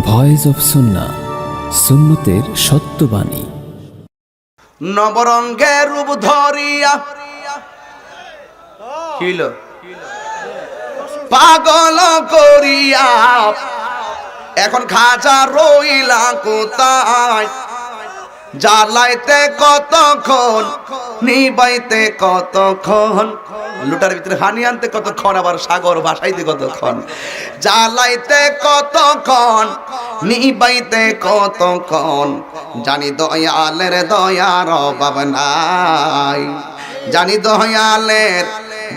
Voice of সুন্না সুন্নতের সত্যবাণী। নবরঙ্গে রূপ ধরিয়া কিল পাগল করিয়া। এখন খাজা রইলা কোথায়? জ্বালাইতে কতক্ষণ, নিবাইতে কতক্ষণ, লুটার ভিতরে হানি আনতে কতক্ষণ, আবার সাগর ভাসাইতে কতক্ষণ, জ্বালাইতে কতক্ষণ, নিবাইতে কতক্ষণ, জানি দয়ালের দয়ার অভাব নাই, জানি দয়ালের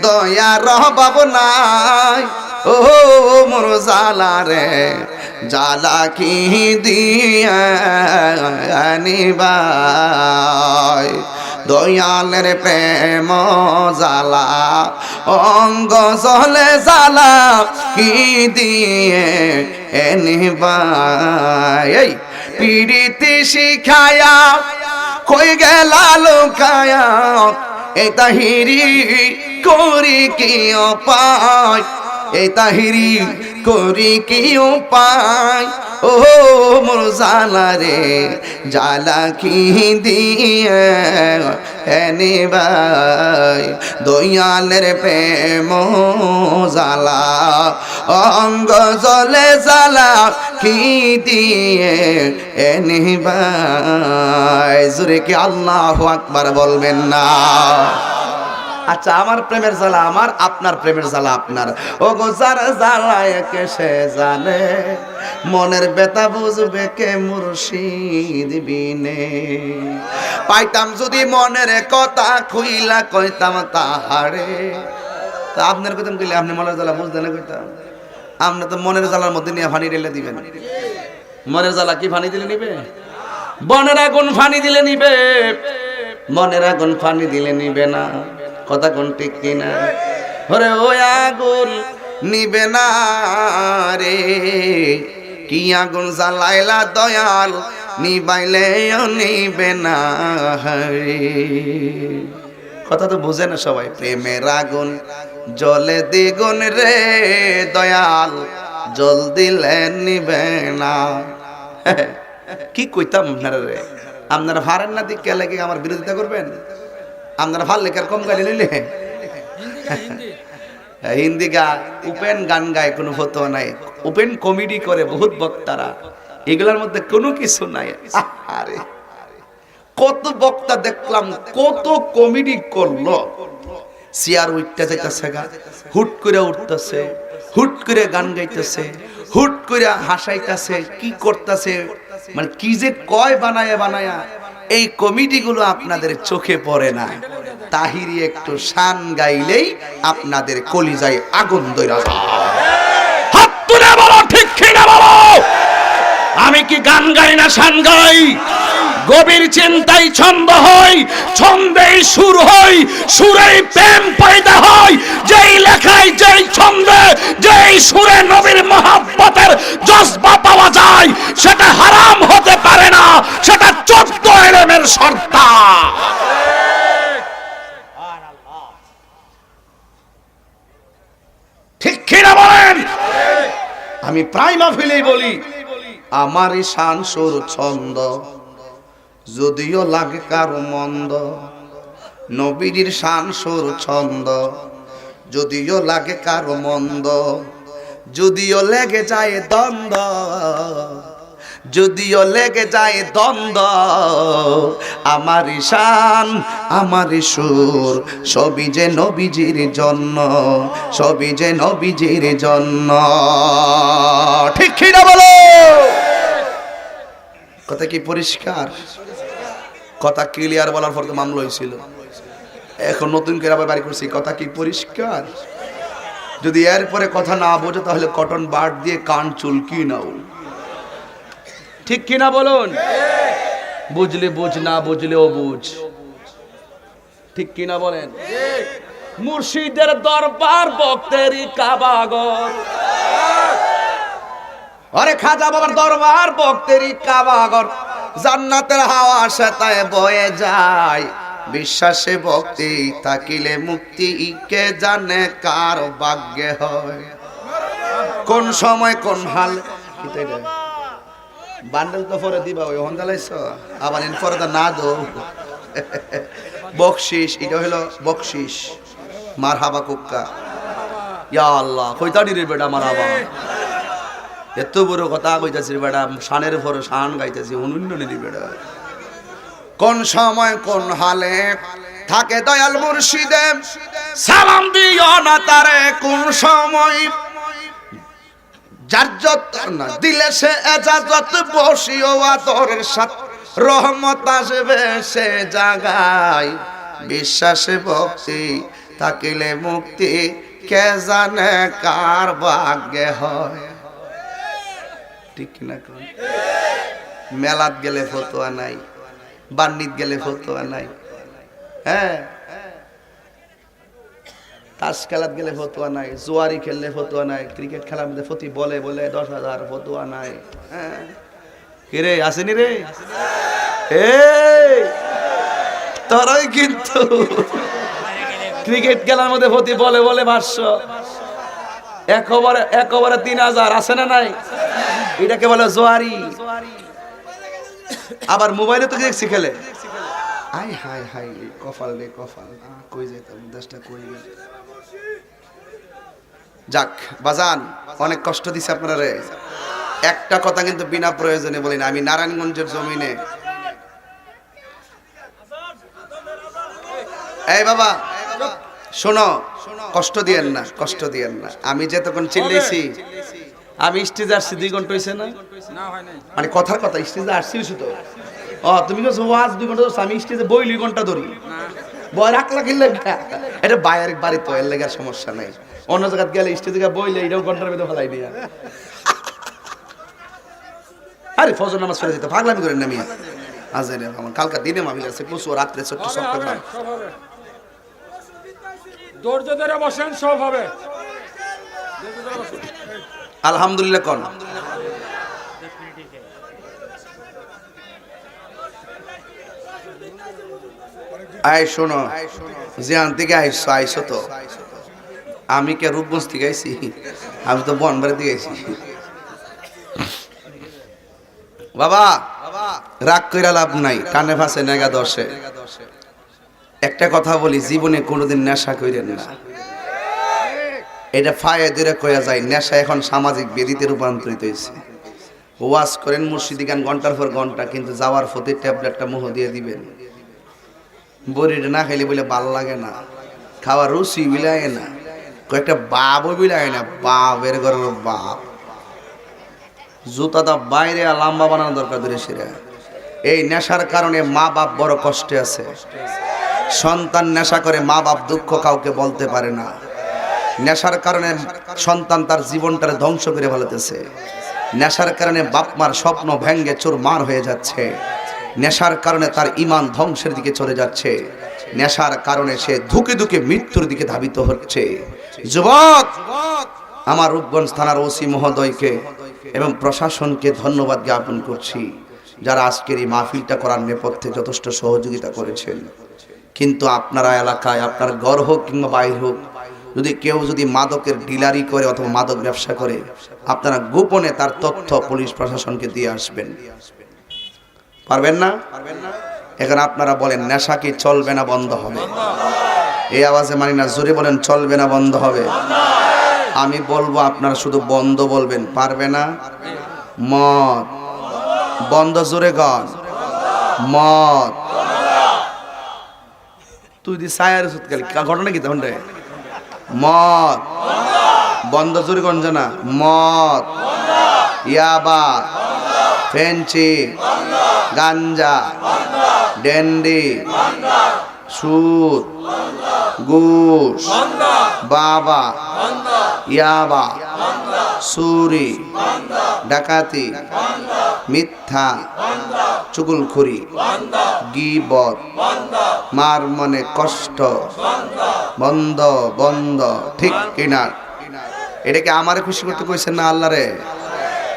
দয়ার অভাব নাই। ও মোর জালা রে জালা কি দিয়া নিবাই দয়ালের প্রেম জালা অঙ্গ জলে জালা কি দিয়ে এনিবাই পিড়িতি শিখায়া কই গেলা লুকায়া এই তাহিরি করি কি পায় এই তাহিরি করি কি পায় ও মোর জালা রে, জালা কি দিয়ে এনে ভাই দয়ালের প্রেম জালা, অঙ্গ জলে জালা কি দিয়ে এনে ভাই জুরে কি আল্লাহ আকবার বলবেন না? আচ্ছা আমার প্রেমের জ্বালা আমার, আপনার প্রেমের জ্বালা আপনার। ও গো যার জ্বালায় কে সে জানে, মনের বেতা বুঝবে কে মুর্শিদ বিনে। পাইতাম যদি মনের কথা খুইলা কইতাম তাহারে। তা আপনার কথা কইলে আপনি মনের জ্বালা বুঝতে না কইতাম? আপনি তো মনের জ্বালার মধ্যে নিয়ে ফানি ঢেলে দিবেন। মনের জ্বালা কি ফানি দিলে নিবে? বনের আগুন ফানি দিলে নিবে। মনের আগুন ফানি দিলে নিবে না। কথা কোন ঠিক কিনা? ওরে ও আগুন, নিবে না রে। কি আগুন জ্বালাইলা দয়াল নিবাইলে নিবে না রে। কথা তো বুঝে না সবাই, প্রেমের আগুন, জলে দ্বিগুণ রে দয়াল জল দিলে নিবে না। কি কইতাম আপনারা রে? আপনারা ভারেন না দিক লেগে আমার বিরোধিতা করবেন? আপনারা ভালো লেখার কম গালি নিলে হিন্দি গা, উপেন গান গায়, কোনো হতো নাই। উপেন কমেডি করে বহুত বক্তারা। এগুলোর মধ্যে কোনো কিছু নাই। আরে কত বক্তা দেখলাম, কত কমেডি করল। চেয়ার উঠতে যাইতেছে গা, হুট করে উঠতেছে, হুট করে গান গাইতেছে, হুট করে হাসাইতেছে, কি করতেছে মানে কি যে কয় বানায়া বানায়া। এই কমিটিগুলো আপনাদের চোখে পড়ে না। তাহিরি একটু শান গাইলেই আপনাদের কলিজায় আগুন ঠিক আমি কি গান গাই না শান গাই? গভীর চিন্তায় ছন্দ হই ছন্দেই সুর হই সুরেই প্রেম পয়দা হয়। যেই লেখায় যেই ছন্দে, যেই সুরে নবীর মহাব্বতের জজবা পাওয়া যায়, সেটা হারাম হতে পারে না, সেটা চোদ্দ এলেমের সর্তা ঠিক কিনা বলেন? আমি প্রায় মাহফিলেই বলি আমার শান সুর ছন্দ। যদিও লাগে কারও মন্দ, নবীর শান সুর ছন্দ। যদিও লাগে কারও মন্দ, যদিও লেগে যায় দ্বন্দ্ব। যদিও লেগে যায় দ্বন্দ্ব, আমার শান, আমার সুর, সবই যে নবীজির জন্য, সবই যে নবীজির জন্য। ঠিক কিনা বলো? কথা কি পরিষ্কার? কথা ক্লিয়ার বলার পর তো মামলা হয়েছিল। এখন নতুন করে আবার বাড়ি করছি, কথা কি পরিষ্কার? যদি এরপরে কথা না বোঝো তাহলে কটন বাট দিয়ে কান চুলকি নাও। ঠিক কিনা বলুন? বুঝলে বুঝ, না বুঝলেও বুঝ। ঠিক কিনা বলেন? মুর্শিদের দরবার বক্তেরি কাবাগর। আরে খাজা বাবার দরবার বক্তেরি কাবাগর। জান্নাতের হাওয়া সেতায় বয়ে যায়। বিশ্বাসে ভক্তি থাকিলে মুক্তি কে জানে কার ভাগ্যে হয়। কোন সময় কোন হাল। বান্ডেল তো পরে দিবা, ওই হন জ্বালাইছ আবার এন পরে না দো। বকশিস, এটা হলো বকশিস। মার হাবা কুক্কা। ইয়া আল্লাহ, কইতানি রে বেটা মার হাবা এত বড় কথা কইতাছি বেটা শানের পরে শান গাইতেছি, অনুন্য নি বেটা কোন সময় কোন হালে থাকে দয়াল মুর্শিদে, সালাম দিও না তারে কোন সময়। জার্জত না দিলে সে এজাজত, বসিও আদরের সাথে, রহমত আসবে সে জাগায়। বিশ্বাসে ভক্তি থাকিলে মুক্তি, কে জানে কার ভাগ্যে হয়। ঠিক কিনা মেলাত গেলে ফতোয়া নাই বান্নিত গেলে ফতোয়া নাই। হ্যাঁ? তাস খেলাত গেলে ফতোয়া নাই, জুয়ারি খেললে ফতোয়া নাই, ক্রিকেট খেলার মধ্যে ফতি বলে বলে দশ হাজার ফতোয়া নাই। হ্যাঁ? কে রে আসেনি রে? তোরাই কিন্তু। ক্রিকেট খেলার মধ্যে ফতি বলে বলে ভাষ্য এক ওভারে এক ওভারে তিন হাজার, আছে না নাই? এটাকে বলে জোয়ারি। আবার মোবাইলে তো দেখছি খেলে। আই হাই হাই কপাল রে আহ, কই যেতাম দেশটা কই গেল? যাক বাজান অনেক কষ্ট দিছে আপনারা রে। একটা কথা কিন্তু বিনা প্রয়োজনে বলি না আমি নারায়ণগঞ্জের জমিনে। এই বাবা শোনো কষ্ট দিয়েন না কষ্ট দিয়েন না। আমি যে তখন চিল্লেছি আমি স্টেজে আসছি দুই ঘণ্টা হয়েছে না? মানে কথার কথা স্টেজে আসছি শুধু ও তুমি তো ওয়াজ দুই ঘণ্টা ধরছো, আমি স্টেজে বই দুই ঘণ্টা ধরি। বই রাখলা কিনলে এটা বাইরের বাড়ি তো এর লেগার সমস্যা নাই। অন্য জায়গায় গেলে স্টেজে গিয়ে বইলে এটাও ঘণ্টার মধ্যে ফেলাই দিয়া। আরে ফজর নামাজ ফেলে দিতে পাগলামি করেন না মিয়া। আজ আমার কালকা দিনে মামিল আছে কুসু রাত্রে ছোট্ট সব ধৈর্য ধরে বসেন সব হবে। আলহামদুলিল্লাহ কোন। আইসো আইসো আমি কে রূপগঞ্জ থেকে আমি তো বনবাড়ি থেকে আইছি। বাবা, রাগ কইরা লাভ নাই, কানে ফাঁসে, নেগা দশে একটা কথা বলি, জীবনে কোনোদিন নেশা কইরেন না। এটা ফায়ে দূরে কয়া যায়, নেশা এখন সামাজিক বেদিতে রূপান্তরিত হয়েছে ওয়াজ করেন মুর্শিদি গান, ঘণ্টার পর ঘণ্টা, কিন্তু যাওয়ার ফতে ট্যাবলেটটা মুহ দিয়ে দিবেন। বড়িটা না খাইলে বলে ভালো লাগে না। খাওয়ার রুচি বিলায় না। কয়েকটা বাবও বিলায় না, বাপের ঘরের বাপ। জুতাটা বাইরে লম্বা বানানো দরকার ধরে সেরা। এই নেশার কারণে মা বাপ বড় কষ্টে আছে। সন্তান নেশা করে মা বাপ দুঃখ কাউকে বলতে পারে না। নেশার কারণে সন্তান তার জীবনটারে ধ্বংস করে ফেলতেছে। নেশার কারণে বাপ মার স্বপ্ন ভেঙ্গে চোরমার হয়ে যাচ্ছে। নেশার কারণে তার ইমান ধ্বংসের দিকে চলে যাচ্ছে। নেশার কারণে সে ধুকে ধুকে মৃত্যুর দিকে ধাবিত হচ্ছে। যুবক, আমার রূপগঞ্জ থানার ওসি মহোদয়কে এবং প্রশাসনকে ধন্যবাদ জ্ঞাপন করছি, যারা আজকের এই মাহফিলটা করার নেপথ্যে যথেষ্ট সহযোগিতা করেছেন। কিন্তু আপনারা এলাকায়, আপনার গড় হোক কিংবা বাইর হোক যদি কেউ যদি মাদকের ডিলারি করে অথবা মাদক ব্যবসা করে, আপনারা গোপনে তার তথ্য পুলিশ প্রশাসনকে দিয়ে আসবেন। পারবেন না? এখন আপনারা বলেন, নেশা কি চলবে না বন্ধ হবে? এই আওয়াজে মানি না জোরে বলেন, চলবে না বন্ধ হবে। আমি বলব, আপনারা শুধু বন্ধ বলবেন, পারবে না? মদ। বন্ধ, জোরে গন মদ। তুই দি সায়ার সুত গেলি ঘটনা কি তখন মদ। বন্ধ জোরে গন জানা? মদ। ইয়াবা। ফেঞ্চি। গাঞ্জা। ডেন্ডি। সুদ ঘুষ বাবা। ইয়াবা। সুরি। ডাকাতি। মিথ্যা। চুগুলখুরি। গিবত। মার মনে কষ্ট। বন্ধ বন্ধ। ঠিক কিনা? এটাকে আমারে খুশি করতে কইছেন না আল্লাহ রে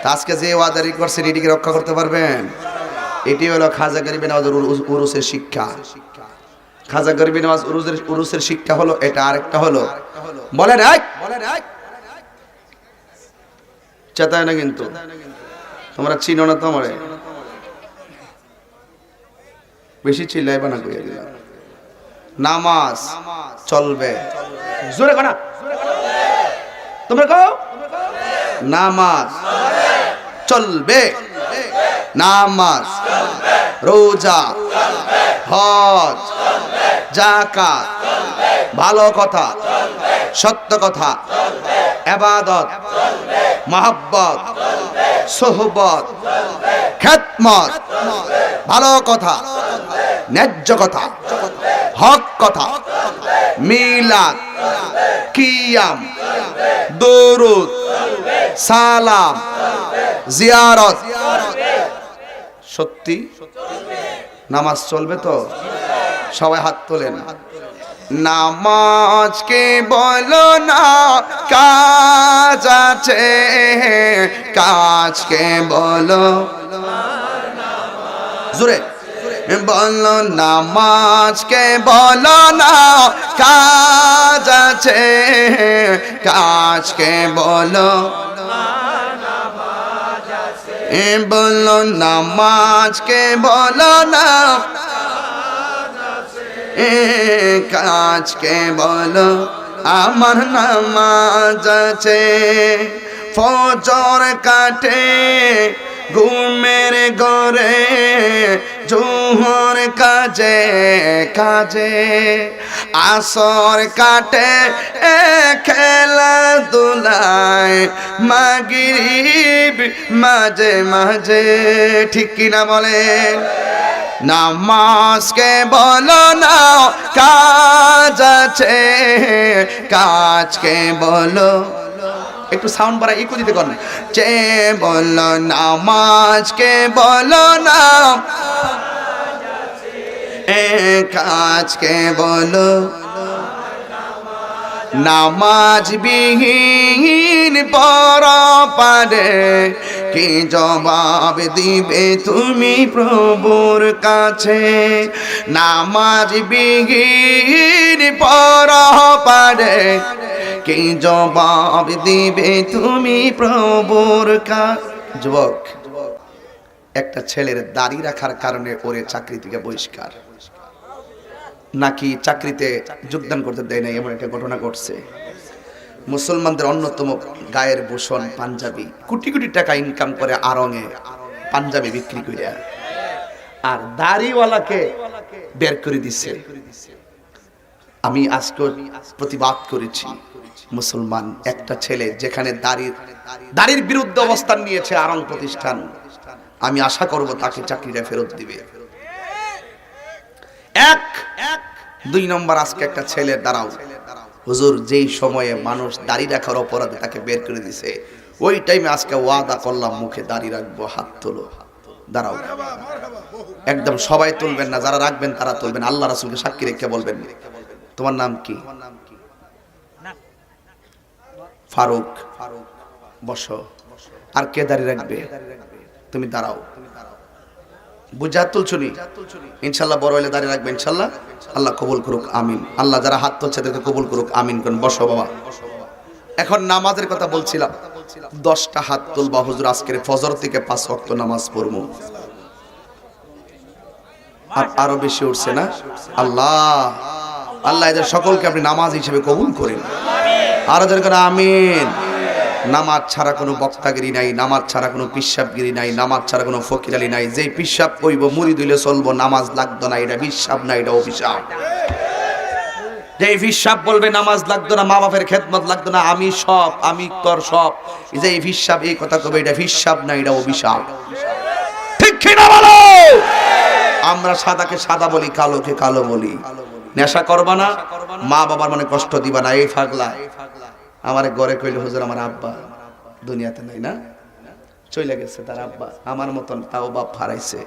তা আজকে যে ওয়াদারি করছেন এটিকে রক্ষা করতে পারবেন? এটি হলো খাজা গরিবে নওয়াজ উরুসের শিক্ষা। খাজা গরিবে নওয়াজ উরুসের উরুসের শিক্ষা হলো এটা, আরেকটা হলো বলেন এক চেতায় না কিন্তু। তোমরা চিনো না তোমারে বেশি চিল্লাইবা না কইয়া দিলাম। নামাজ চলবে। জোরে কনা। তোমরা কও। নামাজ চলবে। নামাজ রোজা হজ জাকাত ভালো কথা সত্য কথা এবাদত মহাব্বত সোহবত খ্যাতমত ভালো কথা ন্যায্য কথা। হক কথা, মিলাদ, কিয়াম, দরুদ, সালাম, জিয়ারত। সত্যি? নামাজ চলবে তো? সবাই হাত তোলেন। নামাজকে বলো না, কাজ আছে। কাজকে বলো। জোরে। বলো নামাজকে, বলো না, কাজ আছে। কাজকে বলো এ বলো নামাজকে, বলো না এ কাজকে বলো। আমার নামাজ আছে, ফজর কাটে ঘুমের গরে জোহর কাজে কাজে। আসর কাটে, এ খেলা দুলায় মাগিব মাঝে মাঝে। ঠিক কিনা বলে নামাজকে বলো না, কাজ আছে। কাজকে বলো একটু সাউন্ড বাড়া ইকো দিতে করেন। চে বলো নামাজকে বলো না? কাজকে বলো? নামাজ বিহীন পর। পারে কি জবাব দিবে তুমি প্রভুর কাছে? নামাজ বিহীন পর পারে। কি জবাব দিবে তুমি প্রভুর কাছে? যুবক, একটা ছেলের দাড়ি রাখার কারণে ওরে চাকরি থেকে বহিষ্কার। নাকি চাকরিতে যোগদান করতে দেয় নাই এমন একটা ঘটনা ঘটছে। মুসলমানদের অন্যতম গায়ের ভূষণ পাঞ্জাবি। কোটি কোটি টাকা ইনকাম করে আরঙে পাঞ্জাবি বিক্রি করিয়া আর দাড়িওয়ালাকে বের করে দিছে। আমি আজকে প্রতিবাদ করেছি। মুসলমান, একটা ছেলে যেখানে দাড়ির দাড়ির বিরুদ্ধে অবস্থান নিয়েছে আরং প্রতিষ্ঠান। আমি আশা করব তাকে চাকরিটা ফেরত দিবে। এক, দুই নম্বর আজকে একটা ছেলে, দাঁড়াও। হুজুর, যেই সময়ে মানুষ দাড়ি রাখার অপরাধে তাকে বের করে দিছে, ওই টাইমে আজকে ওয়াদা করলাম, মুখে দাড়ি রাখব, হাত তোলো। দাঁড়াও। একদম সবাই তুলবেন না, যারা রাখবেন তারা তুলবেন, আল্লাহ রাসুলকে সাক্ষী রেখে বলবেন। তোমার নাম কি? ফারুক, বসো। আর কে দাঁড়িয়ে রাখবে? তুমি দাঁড়াও। বুঝা তুলছুনি ইনশাল্লাহ বড় হইলে দাঁড়িয়ে রাখবে, ইনশাল্লাহ। আল্লাহ কবুল করুক, আমিন। আল্লাহ যারা হাত তুলছে তাদেরকে কবুল করুক, আমিন করুন। বসো বাবা। এখন নামাজের কথা বলছিলাম। দশটা হাত তুলবা, হুজুর, আজকের ফজর থেকে পাঁচ ওয়াক্ত নামাজ পড়ব আর আরও বেশি উঠছে না? আল্লাহ আল্লাহ এদের সকলকে আপনি নামাজ হিসেবে কবুল করেন। আরও যেন করে আমিন। নামাজ ছাড়া কোনো বক্তাগিরি নাই, নামাজ ছাড়া কোনো পিসাবগিরি নাই, নামাজ ছাড়া কোনো ফকিরালি নাই। যে পিসাব কইব, মুড়ি দিলে চলবো, নামাজ লাগতো না, এটা বিশ্বাব না, এটা অভিশাপ যে হিসাব বলবে, নামাজ লাগতো না মা বাপের খেদমত লাগতো না, আমি সব, আমি তোর সব। যে হিসাব এই কথা কবে এটা হিসাব না, এটা অভিশাপ ঠিক কিনা বলো? আমরা সাদাকে সাদা বলি, কালোকে কালো বলি। নেশা করবা না, মা বাবার মানে কষ্ট দিবা না, এই ফাগলা। আমার গড়ে কইল, হুজুর, আমার আব্বা দুনিয়াতে নাই না? চলে গেছে তার আব্বা। আমার মতন তাও বাপ হারাইছে।